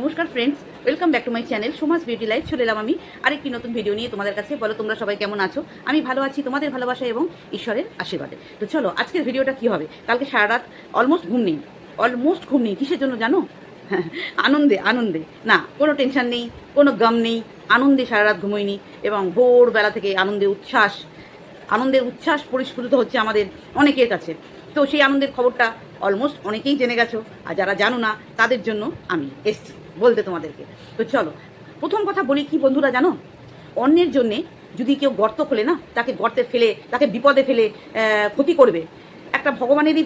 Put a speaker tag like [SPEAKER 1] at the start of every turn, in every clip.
[SPEAKER 1] নমস্কার friends welcome back to my channel Samaj beauty life চলে এলাম আমি আরেকটি নতুন ভিডিও নিয়ে তোমাদের কাছে। বলো, তোমরা সবাই কেমন আছো? আমি ভালো আছি, তোমাদের ভালোবাসা এবং ঈশ্বরের আশীর্বাদে। তো চলো, আজকের ভিডিওটা কি হবে? কালকে সারা রাত অলমোস্ট ঘুম নেই। অলমোস্ট ঘুম নেই। কিসের জন্য জানো? আনন্দে আনন্দে। না, কোনো টেনশন নেই, কোনো গম নেই, আনন্দে সারা রাত ঘুমোইনি এবং ভোরবেলা থেকে আনন্দে উচ্ছ্বাস। আনন্দের উচ্ছ্বাস পরিস্ফুটিত হচ্ছে আমাদের অনেকের কাছে। তো সেই আনন্দের খবরটা অলমোস্ট অনেকেই জেনে গেছো, আর যারা জানো না, তাদের জন্য আমি এসছি। বলতে তোমাদেরকে। তো চলো, প্রথম কথা বলি কি বন্ধুরা জানো? অন্যের জন্যে যদি কেউ গর্ত খোলে না, তাকে গর্তে ফেলে, তাকে বিপদে ফেলে ক্ষতি করবে। একটা ভগবানেরই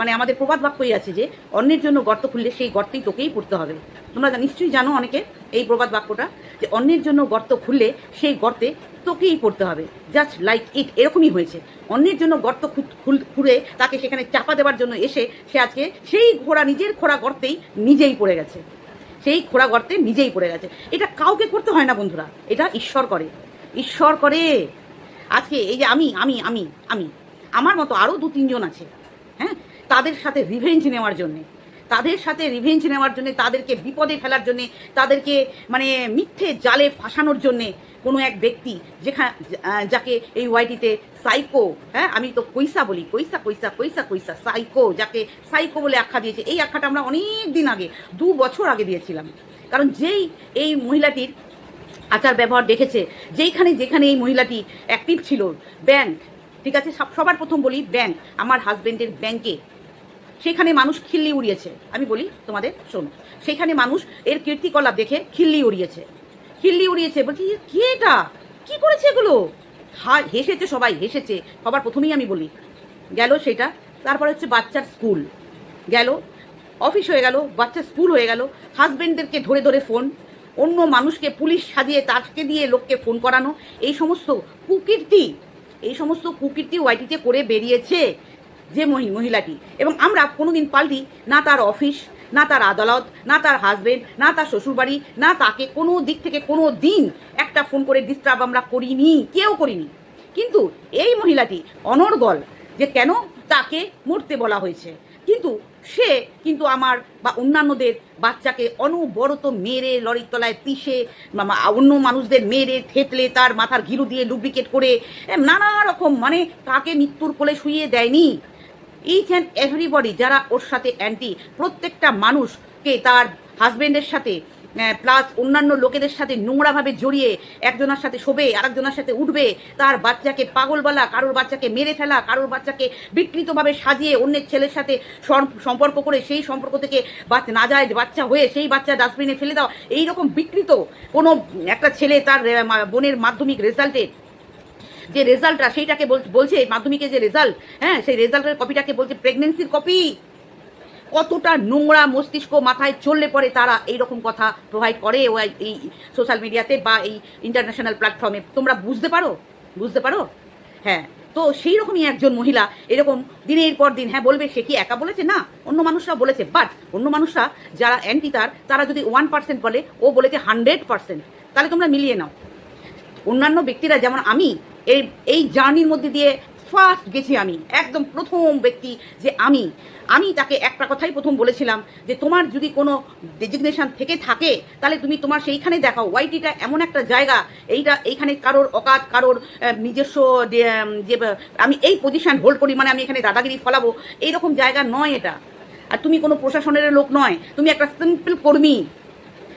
[SPEAKER 1] মানে আমাদের প্রবাদ বাক্যই আছে যে, অন্যের জন্য গর্ত খুললে সেই গর্তেই তোকেই পড়তে হবে। তোমরা নিশ্চয়ই জানো অনেকে এই প্রবাদ বাক্যটা, যে অন্যের জন্য গর্ত খুললে সেই গর্তে তোকেই পড়তে হবে। জাস্ট লাইক ইট এরকমই হয়েছে। অন্যের জন্য গর্ত খুঁড়ে তাকে সেখানে চাপা দেওয়ার জন্য এসে সে আজকে সেই ঘোড়া, নিজের খোড়া গর্তেই নিজেই পড়ে গেছে। সেই খোড়া গর্তে নিজেই পড়ে গেছে। এটা কাউকে করতে হয় না, বন্ধুরা। এটা ঈশ্বর করে। ঈশ্বর করে। আজকে এই যে আমি আমি আমি আমি, আমার মতো আরও দু, তিনজন আছে হ্যাঁ? তাদের সাথে রিভেঞ্জ নেওয়ার জন্যে, তাদের সাথে রিভেঞ্জ নেওয়ার জন্য, তাদেরকে বিপদে ফেলার জন্যে, তাদেরকে মানে মিথ্যে জালে ফাঁসানোর জন্যে কোনো এক ব্যক্তি যেখানে যাকে এই ওয়াইটিতে সাইকো হ্যাঁ? আমি তো কৈসা বলি কৈসা কৈসা কৈসা কৈসা সাইকো যাকে সাইকো বলে আখ্যা দিয়েছে। এই আখ্যাটা আমরা অনেক দিন আগে, দু বছর আগে দিয়েছিলাম। কারণ যেই এই মহিলাটির আচার ব্যবহার দেখেছে, যেইখানে, যেখানে এই মহিলাটি অ্যাক্টিভ ছিল ব্যাংক ঠিক আছে? সব- সবার প্রথম বলি ব্যাংক আমার হাজবেন্ডের ব্যাংকে সেখানে মানুষ খিল্লি উড়িয়েছে। আমি বলি তোমাদের, শোনো। সেখানে মানুষ এর কীর্তিকলাপ দেখে খিল্লি উড়িয়েছে। খিল্লি উড়িয়েছে, বলছি "এ কি এটা? কি করেছে এগুলো? হা, হেসেছে সবাই, হেসেছে। সবার প্রথমেই আমি বলি, গেল সেটা। তারপরে হচ্ছে বাচ্চার স্কুল। গেল, অফিস হয়ে গেল, বাচ্চার স্কুল হয়ে গেল। হাজবেন্ডদেরকে ধরে ধরে ফোন, অন্য মানুষকে পুলিশ সাজিয়ে তাকে দিয়ে লোককে ফোন করানো। এই সমস্ত কুকীর্তি, এই সমস্ত কুকীর্তি ওয়াইটিতে করে বেরিয়েছে যে মহি, মহিলাটি। এবং আমরা কোনোদিন পাল্টি, না তার অফিস না তার আদালত, না তার হাজবেন্ড না তার শ্বশুরবাড়ি, না তাকে কোনো দিক থেকে কোনো দিন একটা ফোন করে ডিস্টার্ব আমরা করিনি, কেউ করিনি। কিন্তু এই মহিলাটি অনর্গল যে কেন তাকে মরতে বলা হয়েছে। কিন্তু সে কিন্তু আমার বা অন্যান্যদের বাচ্চাকে অনবরত মেরে লরির তলায় পিষে অন্য মানুষদের মেরে, থেতলে তার মাথার ঘিরু দিয়ে লুব্রিকেট করে নানা রকম মানে তাকে মৃত্যুর কোলে শুইয়ে দেয়নি। ইচ অ্যান্ড এভরিবডি যারা ওর সাথে অ্যান্টি প্রত্যেকটা মানুষকে তার হাজব্যান্ডের সাথে প্লাস অন্যান্য লোকেদের সাথে নোংরাভাবে জড়িয়ে একজনের সাথে শোবে, আরেকজনের সাথে উঠবে, তার বাচ্চাকে পাগল বলা, কারোর বাচ্চাকে মেরে ফেলা, কারোর বাচ্চাকে বিকৃতভাবে সাজিয়ে অন্যের ছেলের সাথে সম্পর্ক করে সেই সম্পর্ক থেকে বাচ্চা না যায়, বাচ্চা হয়ে সেই বাচ্চা ডাস্টবিনে ফেলে দাও। এইরকম বিকৃত কোনো একটা ছেলে তার বোনের মাধ্যমিক রেজাল্টে যে রেজাল্টটা সেইটাকে বলছে মাধ্যমিকের যে রেজাল্ট হ্যাঁ সেই রেজাল্টের কপিটাকে বলছে প্রেগনেন্সির কপি। কতটা নোংরা মস্তিষ্ক মাথায় চললে পরে তারা এই রকম কথা প্রোভাইড করে ও এই সোশ্যাল মিডিয়াতে বা এই ইন্টারন্যাশনাল প্ল্যাটফর্মে তোমরা বুঝতে পারো? বুঝতে পারো? হ্যাঁ তো সেই রকমই একজন মহিলা এরকম দিনের পর দিন হ্যাঁ বলবে সে কি একা বলেছে? না, অন্য মানুষরা বলেছে বাট অন্য মানুষরা যারা অ্যান্টি তার, তারা যদি ওয়ান পার্সেন্ট বলে, ও বলেছে হান্ড্রেড পার্সেন্ট তাহলে তোমরা মিলিয়ে নাও। অন্যান্য ব্যক্তিরা যেমন আমি এই এই জার্নির মধ্যে দিয়ে ফার্স্ট গেছি আমি। একদম প্রথম ব্যক্তি যে আমি। আমি তাকে একটা কথাই প্রথম বলেছিলাম যে তোমার যদি কোনো ডেজিগনেশন থেকে থাকে তাহলে তুমি তোমার সেইখানে দেখাও। ওয়াইটিটা এমন একটা জায়গা এইটা এইখানে কারোর অকাত কারোর নিজস্ব যে, আমি এই পজিশন হোল্ড করি মানে আমি এখানে দাদাগিরি ফলাবো। এইরকম জায়গা নয় এটা। আর তুমি কোনো প্রশাসনের লোক নয়। তুমি একটা সিম্পল কর্মী।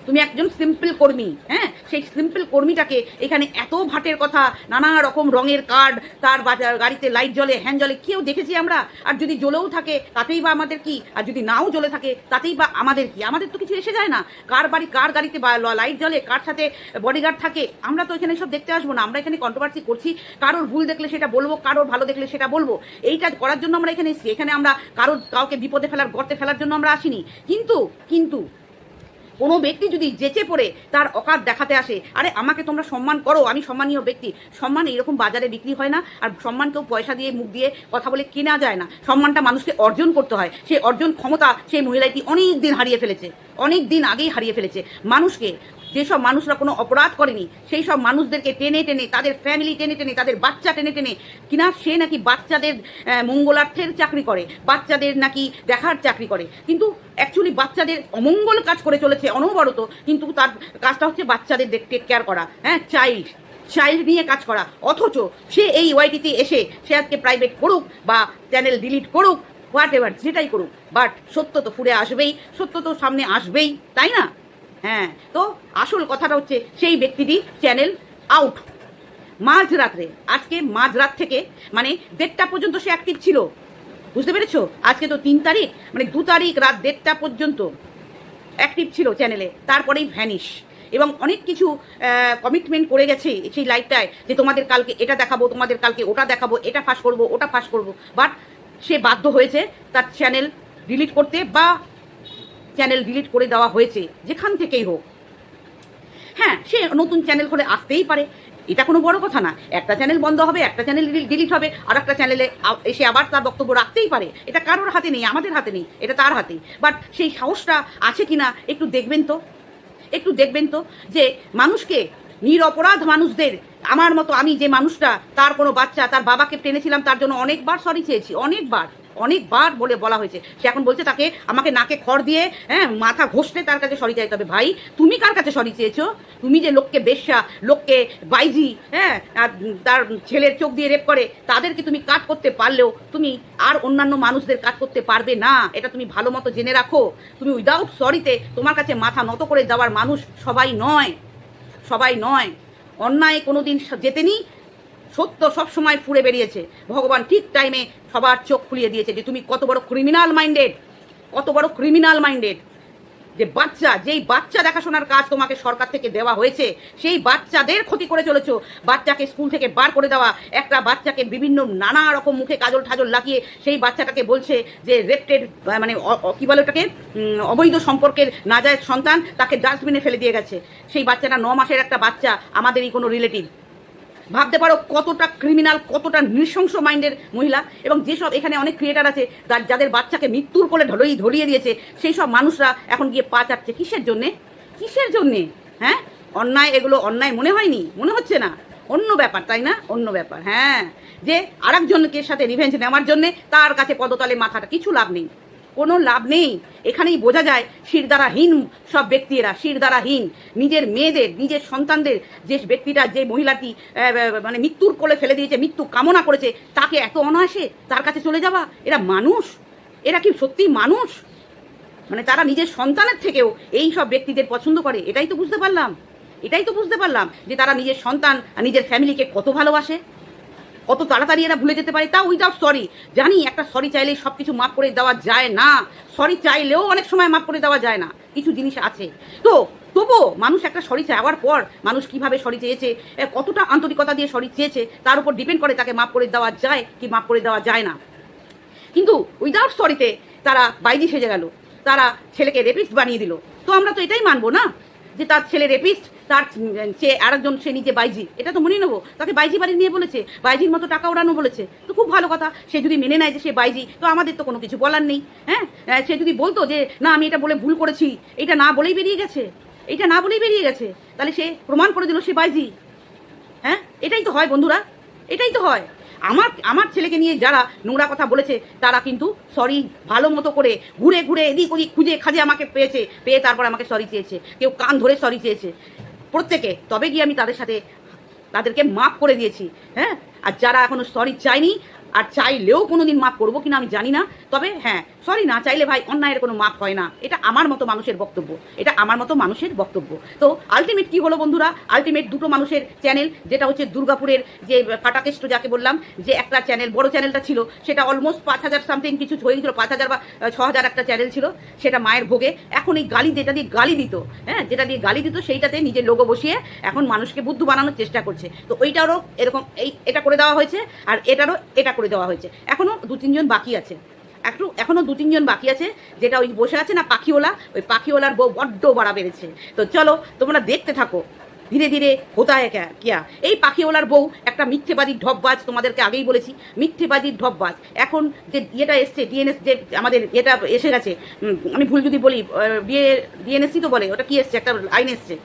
[SPEAKER 1] তুমি একজন সিম্পল কর্মী হ্যাঁ? সেই সিম্পল কর্মীটাকে এখানে এত ভাটের কথা, নানা রকম রঙের কার্ড তার গাড়িতে লাইট জ্বলে হ্যান জ্বলে, কেউ দেখেছি আমরা? আর যদি জ্বলেও থাকে, তাতেই বা আমাদের কি? আর যদি নাও জ্বলে থাকে, তাতেই বা আমাদের কি? আমাদের তো কিছু এসে যায় না। কার বাড়ি, কার গাড়িতে লাইট জ্বলে, কার সাথে বডিগার্ড থাকে? আমরা তো এখানে সব দেখতে আসব না। আমরা এখানে কন্ট্রোভার্সি করছি। কারোর ভুল দেখলে সেটা বলব, কারোর ভালো দেখলে সেটা বলব। এইটা করার জন্য আমরা এখানে এসেছি। এখানে আমরা কারোর কাউকে বিপদে ফেলার, গর্তে ফেলার জন্য আমরা আসিনি। কিন্তু কিন্তু কোনো ব্যক্তি যদি জেচে পড়ে তার অকাত দেখাতে আসে, আরে আমাকে তোমরা সম্মান করো, আমি সম্মানীয় ব্যক্তি। সম্মান এরকম বাজারে বিক্রি হয় না, আর সম্মান কেউ পয়সা দিয়ে, মুখ দিয়ে কথা বলে কেনা যায় না। সম্মানটা মানুষকে অর্জন করতে হয়। সেই অর্জন ক্ষমতা সেই মহিলাটি অনেক দিন হারিয়ে ফেলেছে, অনেক দিন আগেই হারিয়ে ফেলেছে। মানুষকে যেসব মানুষরা কোনো অপরাধ করেনি, সেই সব মানুষদেরকে টেনে টেনে, তাদের ফ্যামিলি টেনে টেনে, তাদের বাচ্চা টেনে টেনে, কিনা সে নাকি বাচ্চাদের মঙ্গলার্থের চাকরি করে, বাচ্চাদের নাকি দেখার চাকরি করে। কিন্তু অ্যাকচুয়ালি বাচ্চাদের অমঙ্গল কাজ করে চলেছে, অনবরত, কিন্তু তার কাজটা হচ্ছে বাচ্চাদের টেক কেয়ার করা হ্যাঁ চাইল্ড চাইল্ড নিয়ে কাজ করা। অথচ সে এই ওয়াইটিতে এসে, সে আজকে প্রাইভেট করুক বা চ্যানেল ডিলিট করুক হোয়াট এভার যেটাই করুক বাট সত্য তো ফুরে আসবেই, সত্য তো সামনে আসবেই, তাই না? হ্যাঁ। তো আসল কথাটা হচ্ছে সেই ব্যক্তিটি চ্যানেল আউট মাঝরাত্রে, আজকে মাঝরাত থেকে মানে দেড়টা পর্যন্ত সে অ্যাক্টিভ ছিল। বুঝতে পেরেছ? আজকে তো তিন তারিখ মানে দু তারিখ রাত দেড়টা পর্যন্ত অ্যাক্টিভ ছিল চ্যানেলে তারপরেই ভ্যানিশ এবং অনেক কিছু কমিটমেন্ট করে গেছে সেই লাইফটায় যে তোমাদের কালকে এটা দেখাবো, তোমাদের কালকে ওটা দেখাবো, এটা ফাঁস করব, ওটা ফাঁস করব। বাট সে বাধ্য হয়েছে তার চ্যানেল ডিলিট করতে বা চ্যানেল ডিলিট করে দেওয়া হয়েছে, যেখান থেকেই হোক। হ্যাঁ সে নতুন চ্যানেল করে আসতেই পারে। এটা কোনো বড় কথা না। একটা চ্যানেল বন্ধ হবে, একটা চ্যানেল ডিলিট হবে আর একটা চ্যানেলে এসে আবার তার বক্তব্য রাখতেই পারে। এটা কারোর হাতে নেই, আমাদের হাতে নেই, এটা তার হাতে। বাট সেই সাহসটা আছে কিনা একটু দেখবেন তো। একটু দেখবেন তো যে মানুষকে, নিরপরাধ মানুষদের, আমার মতো আমি যে মানুষটা, তার কোনো বাচ্চা, তার বাবাকে টেনেছিলাম, তার জন্য অনেকবার সরি চেয়েছি, অনেকবার। অনেকবার বলে বলা হয়েছে। সে এখন বলছে তাকে, আমাকে নাকে খড় দিয়ে হ্যাঁ মাথা ঘষলে তার কাছে সরি চাইতে হবে। ভাই, তুমি কার কাছে সরি চেয়েছো? তুমি যে লোককে বেশ্যা, লোককে বাইজি হ্যাঁ আর তার ছেলের চোখ দিয়ে রেপ করে, তাদেরকে তুমি কাট করতে পারলেও তুমি আর অন্যান্য মানুষদের কাট করতে পারবে না। এটা তুমি ভালো মতো জেনে রাখো। তুমি উইদাউট সরিতে তোমার কাছে মাথা নত করে দেওয়ার মানুষ সবাই নয়। সবাই নয়। অন্যায় কোনো দিন যেতেনি সত্য সব সময় ফুরে বেরিয়েছে। ভগবান ঠিক টাইমে সবার চোখ খুলিয়ে দিয়েছে যে তুমি কত বড় ক্রিমিনাল মাইন্ডেড কত বড় ক্রিমিনাল মাইন্ডেড যে বাচ্চা, যেই বাচ্চা দেখাশোনার কাজ তোমাকে সরকার থেকে দেওয়া হয়েছে, সেই বাচ্চাদের ক্ষতি করে চলেছো। বাচ্চাকে স্কুল থেকে বার করে দেওয়া, একটা বাচ্চাকে বিভিন্ন নানা রকম মুখে কাজল ঠাজল লাগিয়ে সেই বাচ্চাটাকে বলছে যে রেপ্টেড মানে কি বলে ওটাকে? অবৈধ সম্পর্কের নাজায়জ সন্তান তাকে ডাস্টবিনে ফেলে দিয়ে গেছে। সেই বাচ্চাটা ন মাসের একটা বাচ্চা, আমাদেরই কোনো রিলেটিভ ভাবতে পারো কতটা ক্রিমিনাল কতটা নৃশংস মাইন্ডের মহিলা এবং যেসব এখানে অনেক ক্রিয়েটার আছে যাদের বাচ্চাকে মৃত্যুর কোলে ঢলিয়ে ধরিয়ে দিয়েছে, সেই সব মানুষরা এখন গিয়ে পা চাচ্ছে কিসের জন্যে? কিসের জন্যে? হ্যাঁ? অন্যায় এগুলো অন্যায় মনে হয়নি? মনে হচ্ছে না? অন্য ব্যাপার, তাই না? অন্য ব্যাপার হ্যাঁ। যে আরেকজনকে সাথে রিভেঞ্জ নেওয়ার জন্যে তার কাছে পদতলে মাথাটা, কিছু লাভ নেই। কোনো লাভ নেই। এখানেই বোঝা যায় শিরদারাহীন সব ব্যক্তিরা, শিরদারাহীন। নিজের মেয়েদের, নিজের সন্তানদের যে ব্যক্তিটা, যে মহিলাটি মানে মৃত্যুর কোলে ফেলে দিয়েছে, মৃত্যু কামনা করেছে, তাকে এত অনায়াসে তার কাছে চলে যাওয়া? এরা মানুষ? এরা কি সত্যি মানুষ? মানে তারা নিজের সন্তানের থেকেও এই সব ব্যক্তিদের পছন্দ করে, এটাই তো বুঝতে পারলাম। এটাই তো বুঝতে পারলাম যে তারা নিজের সন্তান নিজের ফ্যামিলিকে কত ভালোবাসে। কত তাড়াতাড়ি এরা ভুলে যেতে পারে তা উইদাউট সরি জানি একটা সরি চাইলে সব কিছু মাফ করে দেওয়া যায় না। সরি চাইলেও অনেক সময় মাফ করে দেওয়া যায় না। কিছু জিনিস আছে। তো, তবুও মানুষ একটা সরি চাওয়ার পর মানুষ কীভাবে সরি চেয়েছে কতটা আন্তরিকতা দিয়ে সরি চেয়েছে, তার উপর ডিপেন্ড করে তাকে মাফ করে দেওয়া যায় কি মাফ করে দেওয়া যায় না। কিন্তু উইদাউট সরিতে তারা বাইজি সেজে গেল। তারা ছেলেকে রেপিস্ট বানিয়ে দিল। তো আমরা তো এটাই মানবো না? যে তার ছেলে রেপিস্ট তার সে আরেকজন সে নিজে বাইজি। এটা তো মনে নেব। তাকে বাইজি বাড়ি নিয়ে বলেছে। বাইজির মতো টাকা ওড়ানো বলেছে। তো খুব ভালো কথা। সে যদি মেনে নেয় যে সে বাইজি, তো আমাদের তো কোনো কিছু বলার নেই। হ্যাঁ? সে যদি বলতো যে, না, আমি এটা বলে ভুল করেছি। এটা না বলেই বেরিয়ে গেছে। এটা না বলেই বেরিয়ে গেছে। তাহলে সে প্রমাণ করে দিল সে বাইজি। হ্যাঁ? এটাই তো হয় বন্ধুরা। এটাই তো হয়। আমার আমার ছেলেকে নিয়ে যারা নোংরা কথা বলেছে, তারা কিন্তু সরি ভালো মতো করে ঘুরে ঘুরে এদিক ওদিক খুঁজে খাজে আমাকে পেয়েছে, পেয়ে তারপর আমাকে সরি চেয়েছে। কেউ কান ধরে সরি চেয়েছে। প্রত্যেকে, তবে গিয়ে আমি তাদের সাথে, তাদেরকে মাফ করে দিয়েছি হ্যাঁ? আর যারা এখনও সরি চাইনি আর চাইলেও কোনো দিন মাফ করব কিনা আমি জানি না, তবে হ্যাঁ সরি না, চাইলে ভাই অন্যায়ের কোনো মাফ হয় না। এটা আমার মতো মানুষের বক্তব্য। এটা আমার মতো মানুষের বক্তব্য। তো আলটিমেট কি হলো বন্ধুরা? আলটিমেট দুটো মানুষের চ্যানেল যেটা হচ্ছে দুর্গাপুরের যে ফাটাকেষ্ট যাকে বললাম, যে একটা চ্যানেল বড় চ্যানেলটা ছিল, সেটা অলমোস্ট পাঁচ হাজার সামথিং কিছু হয়ে গেছিল পাঁচ হাজার বা ছ হাজার একটা চ্যানেল ছিল, সেটা মায়ের ভোগে। এখন এই গালি, যেটা দিয়ে গালি দিত হ্যাঁ যেটা দিয়ে গালি দিত, সেইটাতে নিজের লোগো বসিয়ে এখন মানুষকে বুদ্ধ বানানোর চেষ্টা করছে। তো ওইটারও এরকম এই, এটা করে দেওয়া হয়েছে, আর এটারও এটা করে দেওয়া হয়েছে। এখনও দু তিনজন বাকি আছে। একটু এখনও দু তিনজন বাকি আছে, যেটা ওই বসে আছে না পাখিওলা ওই পাখিওলার বউ বড্ড বাড়া বেড়েছে। তো চলো, তোমরা দেখতে থাকো। ধীরে ধীরে হোতায় ক্যা কিয়া এই পাখিওয়ালার বউ একটা মিথ্যেবাদী ঢপবাজ তোমাদেরকে আগেই বলেছি, মিথ্যেবাদী ঢপবাজ। এখন যে ইয়েটা এসছে ডিএনএস যে আমাদের এটা এসে গেছে আমি ভুল যদি বলি ডিএ ডিএনএসি তো বলে, ওটা কি এসছে? একটা আইন এসছে।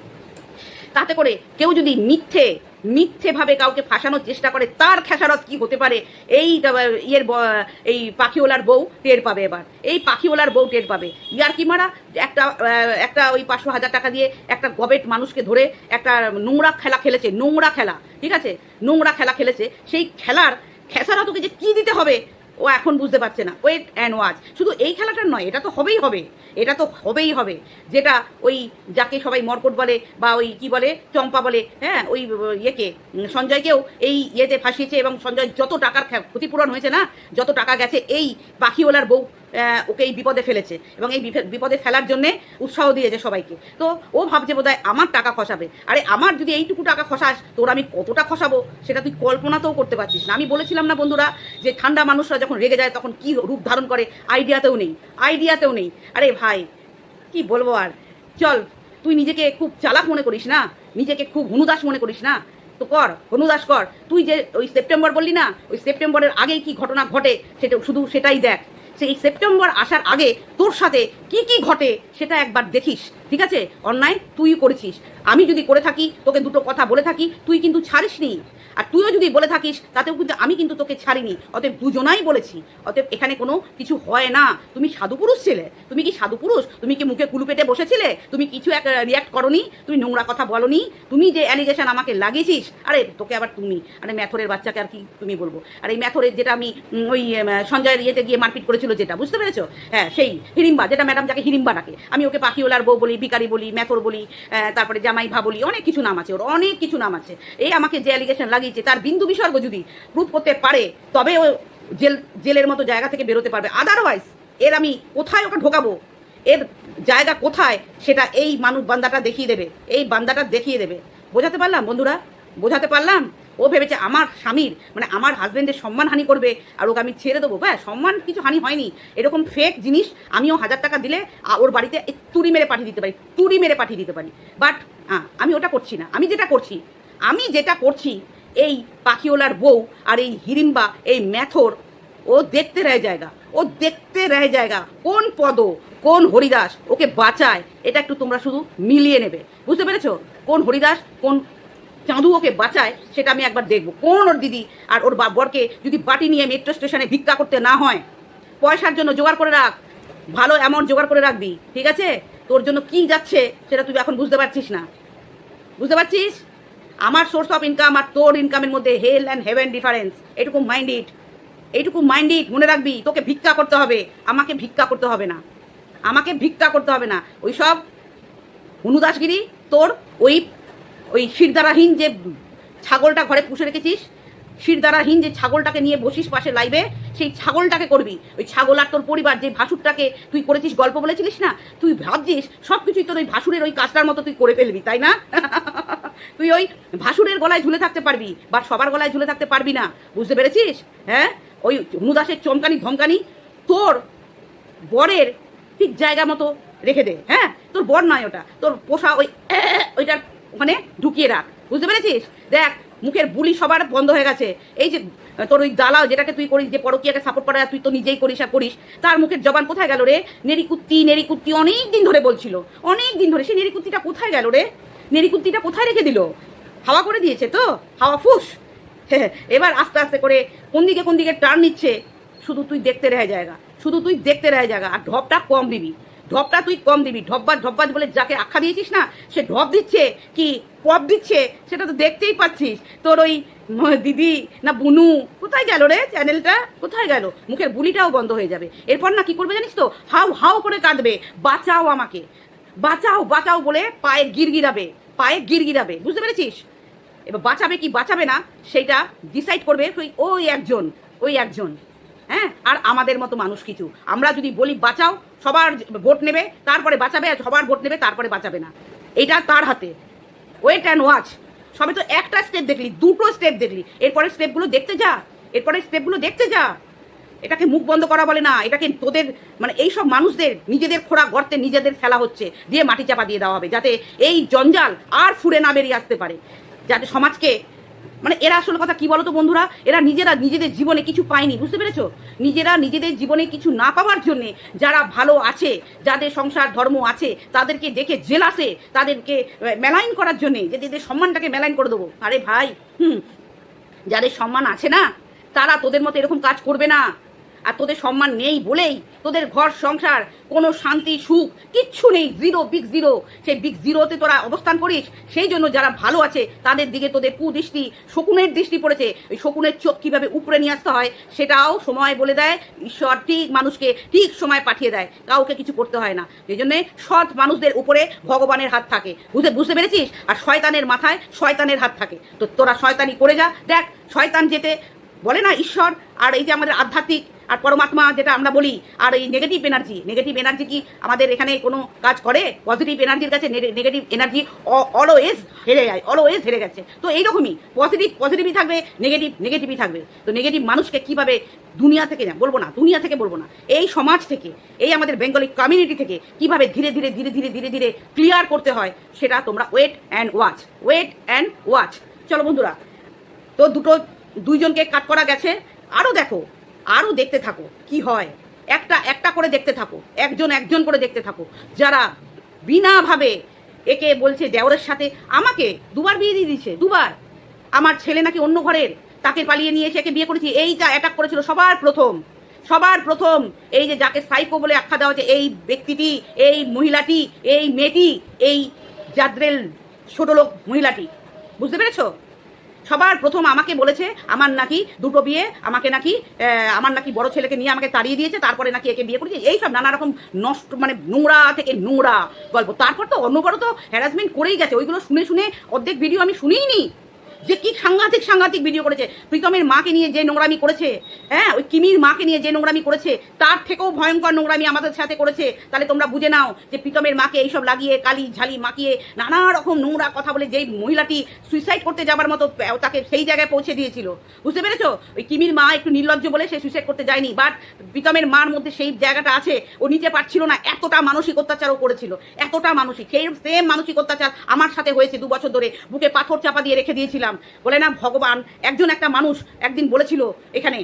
[SPEAKER 1] তাতে করে কেউ যদি মিথ্যে, মিথ্যেভাবে কাউকে ফাঁসানোর চেষ্টা করে, তার খেসারত কি হতে পারে? এই, ইয়ের এই পাখিওলার বউ টের পাবে এবার। এই পাখিওলার বউ টের পাবে। ইয়ার কি মারা? একটা একটা ওই পাঁচশো হাজার টাকা দিয়ে একটা গবেট মানুষকে ধরে একটা নোংরা খেলা খেলেছে, নোংরা খেলা, ঠিক আছে? নোংরা খেলা খেলেছে। সেই খেলার খেসারত ওকে যে কি দিতে হবে? ও এখন বুঝতে পারছে না। ওয়েট অ্যান্ড ওয়াচ শুধু এই খেলাটার নয়, এটা তো হবেই হবে। এটা তো হবেই হবে। যেটা ওই যাকে সবাই মরকট বলে বা ওই কি বলে, চম্পা বলে হ্যাঁ ওই ইয়েকে সঞ্জয়কেও এই ইয়েতে ফাঁসিয়েছে এবং সঞ্জয় যত টাকার ক্ষতিপূরণ হয়েছে না, যত টাকা গেছে, এই পাখিওয়ালার বউ ওকে এই বিপদে ফেলেছে এবং এই বিপে- বিপদে ফেলার জন্যে উৎসাহ দিয়েছে সবাইকে। তো ও ভাবছে বোধহয় আমার টাকা খসাবে। আরে আমার যদি এইটুকু টাকা খসাস, তোর আমি কতটা খসাবো? সেটা তুই কল্পনাতেও করতে পারছিস না। আমি বলেছিলাম না বন্ধুরা যে ঠান্ডা মানুষরা যখন রেগে যায় তখন কি রূপ ধারণ করে? আইডিয়াতেও নেই। আইডিয়াতেও নেই। আরে ভাই, কি বলব আর? চল, তুই নিজেকে খুব চালাক মনে করিস না? নিজেকে খুব হনুদাস মনে করিস না? তো কর, হনুদাস কর। তুই যে ওই সেপ্টেম্বর বললি না, ওই সেপ্টেম্বরের আগেই কি ঘটনা ঘটে, সেটা শুধু সেটাই দেখ। সেই সেপ্টেম্বর আসার আগে তোর সাথে কি কি ঘটে সেটা একবার দেখিস। ঠিক আছে? অন্যায় তুই করেছিস। আমি যদি করে থাকি, তোকে দুটো কথা বলে থাকি, তুই কিন্তু ছাড়িসনি। আর তুইও যদি বলে থাকিস, তাতেও কিন্তু আমি কিন্তু তোকে ছাড়িনি। অতএব দুজনাই বলেছি, অতএব এখানে কোনো কিছু হয় না। তুমি সাধু পুরুষ ছিলে। তুমি কি সাধু পুরুষ তুমি কি মুখে কুলু পেটে বসেছিলে? তুমি কিছু এক রিয়াক্ট করনি? তুমি নোংরা কথা বলনি? তুমি যে অ্যালিগেশন আমাকে লাগিয়েছিস, আরে তোকে আবার তুমি। আরে ম্যাথরের বাচ্চাকে আর কি তুমি বলব? আর এই ম্যাথরের যেটা আমি ওই সঞ্জয়ের ইয়েতে গিয়ে মারপিট করেছিল যেটা, বুঝতে পেরেছ? হ্যাঁ সেই হিরিম্বা, যেটা ম্যাডাম যাকে হিরিম্বা ডাকে। আমি ওকে পাখিওলার বউ বলি বিকারি বলি ম্যাথর বলি তারপরে জামাই ভা বলি, অনেক কিছু নাম আছে ওর, অনেক কিছু নাম আছে। এই আমাকে যে অ্যালিগেশন লাগিয়েছে, তার বিন্দু বিসর্গ যদি প্রুভ করতে পারে, তবে ও জেল, জেলের মতো জায়গা থেকে বেরোতে পারবে। আদারওয়াইজ এর আমি কোথায় ওকে ঢোকাবো? এর জায়গা কোথায়? সেটা এই মানুষ বান্দাটা দেখিয়ে দেবে। এই বান্দাটা দেখিয়ে দেবে। বোঝাতে পারলাম বন্ধুরা? বোঝাতে পারলাম? ও ভেবেছে আমার স্বামীর মানে আমার হাজবেন্ডের সম্মান হানি করবে আর ওকে আমি ছেড়ে দেবো। ব্যাস, সম্মান কিছু হানি হয়নি। এরকম ফেক জিনিস আমিও হাজার টাকা দিলে ওর বাড়িতে তুড়ি মেরে পাঠিয়ে দিতে পারি তুড়ি মেরে পাঠিয়ে দিতে পারি। বাট আমি ওটা করছি না। আমি যেটা করছি, আমি যেটা করছি, এই পাখিওলার বউ আর এই হিরিম্বা, এই ম্যাথর, ও দেখতে রয়ে জায়গা। ও দেখতে রয়ে জায়গা। কোন পদ, কোন হরিদাস ওকে বাঁচায়, এটা একটু তোমরা শুধু মিলিয়ে নেবে। বুঝতে পেরেছ? কোন হরিদাস, কোন চাঁদু ওকে বাঁচায়, সেটা আমি একবার দেখব। কোন ওর দিদি আর ওর বরকে যদি বাটি নিয়ে মেট্রো স্টেশনে ভিক্ষা করতে না হয়? পয়সার জন্য জোগাড় করে রাখ। ভালো অ্যামাউন্ট জোগাড় করে রাখবি, ঠিক আছে? তোর জন্য কি যাচ্ছে, সেটা তুই এখন বুঝতে পারছিস না। বুঝতে পারছিস? আমার সোর্স অফ ইনকাম আর তোর ইনকামের মধ্যে হেল অ্যান্ড হেভেন ডিফারেন্স এটুকু মাইন্ড ইট এইটুকু মাইন্ড ইট মনে রাখবি, তোকে ভিক্ষা করতে হবে। আমাকে ভিক্ষা করতে হবে না। আমাকে ভিক্ষা করতে হবে না। ওই সব হনুদাসগিরি, তোর ওই ওই শিরদারাহীন যে ছাগলটা ঘরে পুষে রেখেছিস, শিরদারাহীন যে ছাগলটাকে নিয়ে বসিস পাশে লাইবে সেই ছাগলটাকে করবি। ওই ছাগল আর তোর পরিবার, যে ভাসুরটাকে তুই করেছিস, গল্প বলেছিলিস না? তুই ভাবছিস সব কিছুই তোর ওই ভাসুরের ওই কাজটার মতো তুই করে ফেলবি, তাই না? তুই ওই ভাসুরের গলায় ঝুলে থাকতে পারবি বা সবার গলায় ঝুলে থাকতে পারবি না। বুঝতে পেরেছিস? হ্যাঁ? ওই হনুদাসের চমকানি, ধমকানি তোর বরের ঠিক জায়গা মতো রেখে দে হ্যাঁ? তোর বর নয় ওটা, তোর পোষা ওই ওইটার ওখানে ঢুকিয়ে রাখ। বুঝতে পেরেছিস? দেখ, মুখের বুলি সবার বন্ধ হয়ে গেছে। এই যে, তোর ওই দালাল যেটাকে তুই করিস, যে পরকিয়াকে সাপোর্ট করা, তুই তো নিজেই করিস আর করিস, তার মুখের জবান কোথায় গেল রে? নেরিকুত্তি নেরিকুত্তি অনেক দিন ধরে বলছিল। অনেক দিন ধরে। সেই নেরিকুত্তিটা কোথায় গেল রে? নেরিকুত্তিটা কোথায় রেখে দিল? হাওয়া করে দিয়েছে তো? হাওয়া ফুস। এবার আস্তে আস্তে করে কোন দিকে কোন দিকে টার্ন নিচ্ছে, শুধু তুই দেখতে রেহে জায়গা। শুধু তুই দেখতে রেহে জায়গা। আর ঢপটা কম দিবি ঢপটা তুই কম দিবি, ঢপবাজ ঢপবাজ বলে যাকে আখ্যা দিয়েছিস না, সে ঢপ দিচ্ছে কি, পপ দিচ্ছে, সেটা তো দেখতেই পাচ্ছিস। তোর ওই দিদি না বুনু, কোথায় গেল রে চ্যানেলটা? কোথায় গেল? মুখের বুলিটাও বন্ধ হয়ে যাবে। এরপর না কি করবে জানিস তো? হাউ হাউ করে কাঁদবে। বাঁচাও আমাকে। বাঁচাও বাঁচাও বলে পায়ে গিরগিরাবে পায়ে গিরগিরাবে বুঝতে পেরেছিস? এবার বাঁচাবে কি বাঁচাবে না, সেটা ডিসাইড করবে ওই ওই একজন ওই একজন। হ্যাঁ? আর আমাদের মতো মানুষ কিছু। আমরা যদি বলি বাঁচাও, সবার ভোট নেবে, তারপরে বাঁচাবে, আর সবার ভোট নেবে, তারপরে বাঁচাবে না। এটা তার হাতে। ওয়েট অ্যান্ড ওয়াচ সবে তো একটা স্টেপ দেখলি, দুটো স্টেপ দেখলি। এরপরে স্টেপগুলো দেখতে যা। এরপরে স্টেপগুলো দেখতে যা। এটাকে মুখ বন্ধ করা বলে না। এটাকে তোদের মানে এই সব মানুষদের, নিজেদের খোড়া গর্তে নিজেদের ফেলা হচ্ছে, দিয়ে মাটি চাপা দিয়ে দেওয়া হবে, যাতে এই জঞ্জাল আর ফুরে না বেরিয়ে আসতে পারে। যাতে সমাজকে মানে এরা আসল কথা কি বলতো বন্ধুরা? এরা নিজেরা নিজেদের জীবনে কিছু পায়নি, বুঝতে পেরেছ? নিজেরা নিজেদের জীবনে কিছু না পাওয়ার জন্যে যারা ভালো আছে, যাদের সংসার, ধর্ম আছে, তাদেরকে দেখে জেলাসে তাদেরকে মেলাইন করার জন্যে যে এদের সম্মানটাকে মেলাইন করে দেবো। আরে ভাই, হুম, যাদের সম্মান আছে না, তারা তোদের মতো এরকম কাজ করবে না। আর তোদের সম্মান নেই বলেই তোদের ঘর, সংসার, কোনো শান্তি, সুখ কিচ্ছু নেই। জিরো বিগ জিরো সেই বিগ জিরোতে তোরা অবস্থান করিস। সেই জন্য যারা ভালো আছে, তাদের দিকে তোদের কুদৃষ্টি, শকুনের দৃষ্টি পড়েছে। ওই শকুনের চোখ কীভাবে উপরে নিয়ে আসতে হয়, সেটাও সময় বলে দেয়। ঈশ্বর ঠিক মানুষকে ঠিক সময় পাঠিয়ে দেয়। কাউকে কিছু করতে হয় না। এই জন্যে সৎ মানুষদের উপরে ভগবানের হাত থাকে। বুঝতে বুঝতে পেরেছিস? আর শয়তানের মাথায় শয়তানের হাত থাকে। তো তোরা শয়তানি করে যা। দেখ, শয়তান যেতে বলে না ঈশ্বর, আর এই যে আমাদের আধ্যাত্মিক আর পরমাত্মা যেটা আমরা বলি, আর এই নেগেটিভ এনার্জি নেগেটিভ এনার্জি কি আমাদের এখানে কোনো কাজ করে? পজিটিভ এনার্জির কাছে নেগেটিভ এনার্জি অলওয়েজ হেরে যায় অলওয়েজ হেরে গেছে। তো এইরকমই পজিটিভ পজিটিভই থাকবে নেগেটিভ নেগেটিভই থাকবে। তো নেগেটিভ মানুষকে কীভাবে দুনিয়া থেকে না বলব না, দুনিয়া থেকে বলব না। এই সমাজ থেকে, এই আমাদের বেঙ্গলি কমিউনিটি থেকে কীভাবে ধীরে ধীরে ধীরে ধীরে ধীরে ধীরে ক্লিয়ার করতে হয়, সেটা তোমরা wait and watch wait and watch চলো বন্ধুরা, তো দুটো দুইজনকে কাট করা গেছে। আরও দেখো আরও দেখতে থাকো কি হয়। একটা একটা করে দেখতে থাকো, একজন একজন করে দেখতে থাকো। যারা বিনাভাবে একে বলছে দেওরের সাথে, আমাকে দুবার বিয়ে দিয়ে দিচ্ছে দুবার। আমার ছেলে নাকি অন্য ঘরের, তাকে পালিয়ে নিয়ে এসে একে বিয়ে করেছি, এইটা অ্যাটাক করেছিল সবার প্রথম। সবার প্রথম এই যে যাকে সাইকো বলে আখ্যা দেওয়া হচ্ছে এই ব্যক্তিটি, এই মহিলাটি, এই মেয়েটি, এই জাদ্রেল ছোট লোক মহিলাটি। বুঝতে পেরেছ? সবার প্রথম আমাকে বলেছে, আমার নাকি দুটো বিয়ে, আমাকে নাকি আমার নাকি বড় ছেলেকে নিয়ে আমাকে তাড়িয়ে দিয়েছে, তারপরে নাকি একে বিয়ে করেছে। এইসব নানা রকম নষ্ট মানে নোংরা থেকে নোংরা গল্প। তারপর তো অন্য অন্যবারও তো হ্যারাসমেন্ট করেই গেছে। ওইগুলো শুনে শুনে অর্ধেক ভিডিও আমি শুনেই নি যে কি সাংঘাতিক সাংঘাতিক ভিডিও করেছে। প্রীতমের মাকে নিয়ে যে নোংরামি করেছে হ্যাঁ? ওই কিমির মাকে নিয়ে যে নোংরামি করেছে, তার থেকেও ভয়ঙ্কর নোংরামি আমাদের সাথে করেছে। তাহলে তোমরা বুঝে নাও যে প্রীতমের মাকে এইসব লাগিয়ে, কালি ঝালি মাখিয়ে, নানা রকম নোংরা কথা বলে যেই মহিলাটি সুইসাইড করতে যাবার মতো তাকে সেই জায়গায় পৌঁছে দিয়েছিল। বুঝতে পেরেছ? ওই কিমির মা একটু নির্লজ্জ বলে সে সুইসাইড করতে যায়নি। বাট প্রীতমের মার মধ্যে সেই জায়গাটা আছে, ও নিতে পারছিল না, এতটা মানসিক অত্যাচারও করেছিল। এতটা মানসিক, সেই সেম মানসিক অত্যাচার আমার সাথে হয়েছে দু বছর ধরে। বুকে পাথর চাপা দিয়ে রেখে দিয়েছিলাম। বলে না, ভগবান, একজন একটা মানুষ একদিন বলেছিল এখানে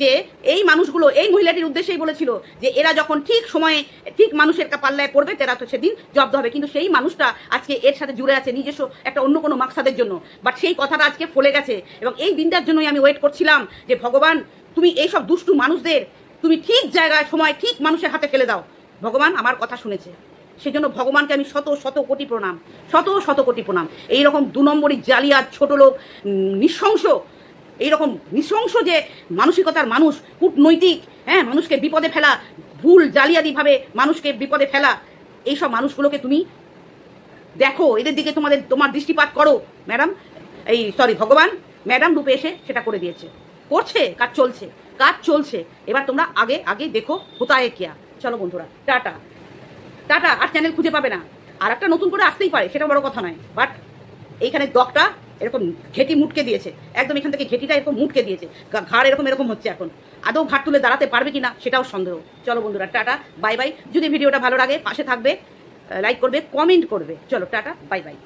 [SPEAKER 1] যে এই মানুষগুলো, এই মহিলাটির উদ্দেশ্যেই বলেছিল যে এরা যখন ঠিক সময়ে, ঠিক মানুষের পাল্লায় পড়বে, তারা তো সেদিন জব্দ হবে। কিন্তু সেই মানুষটা আজকে এর সাথে জুড়ে আছে নিজস্ব একটা অন্য কোনো মাকসাদের জন্য। বাট সেই কথাটা আজকে ফলে গেছে। এবং এই দিনটার জন্যই আমি ওয়েট করছিলাম যে, ভগবান, তুমি এইসব দুষ্টু মানুষদের, তুমি ঠিক জায়গায়, সময় ঠিক মানুষের হাতে ফেলে দাও। ভগবান আমার কথা শুনেছে। সেজন্য ভগবানকে আমি শত শত কোটি প্রণাম, শত শত কোটি প্রণাম। এইরকম দু নম্বরই জালিয়াত ছোট লোক নৃশংস, এইরকম নৃশংস যে মানসিকতার মানুষ, কূটনৈতিক হ্যাঁ মানুষকে বিপদে ফেলা, ভুল জালিয়াতিভাবে মানুষকে বিপদে ফেলা, এইসব মানুষগুলোকে তুমি দেখো, এদের দিকে তোমাদের, তোমার দৃষ্টিপাত করো। ম্যাডাম, এই, সরি, ভগবান, ম্যাডাম রূপে এসে সেটা করে দিয়েছে। করছে, কাজ চলছে কাজ চলছে। এবার তোমরা আগে আগে দেখো, হোতায় কেয়া। চলো বন্ধুরা, টাটা। টাটা আর চ্যানেল খুঁজে পাবে না। আর একটা নতুন করে আসতেই পারে, সেটা বড় কথা নয়। বাট এইখানে দকটা এরকম ঘেটি মুটকে দিয়েছে। একদম এখান থেকে ঘেটিটা এরকম মুটকে দিয়েছে। ঘাড় এরকম এরকম হচ্ছে এখন। আদৌ ঘাট তুলে দাঁড়াতে পারবে কি না সেটাও সন্দেহ। চলো বন্ধুরা টাটা বাই বাই যদি ভিডিওটা ভালো লাগে, পাশে থাকবে লাইক করবে কমেন্ট করবে। চলো টাটা বাই বাই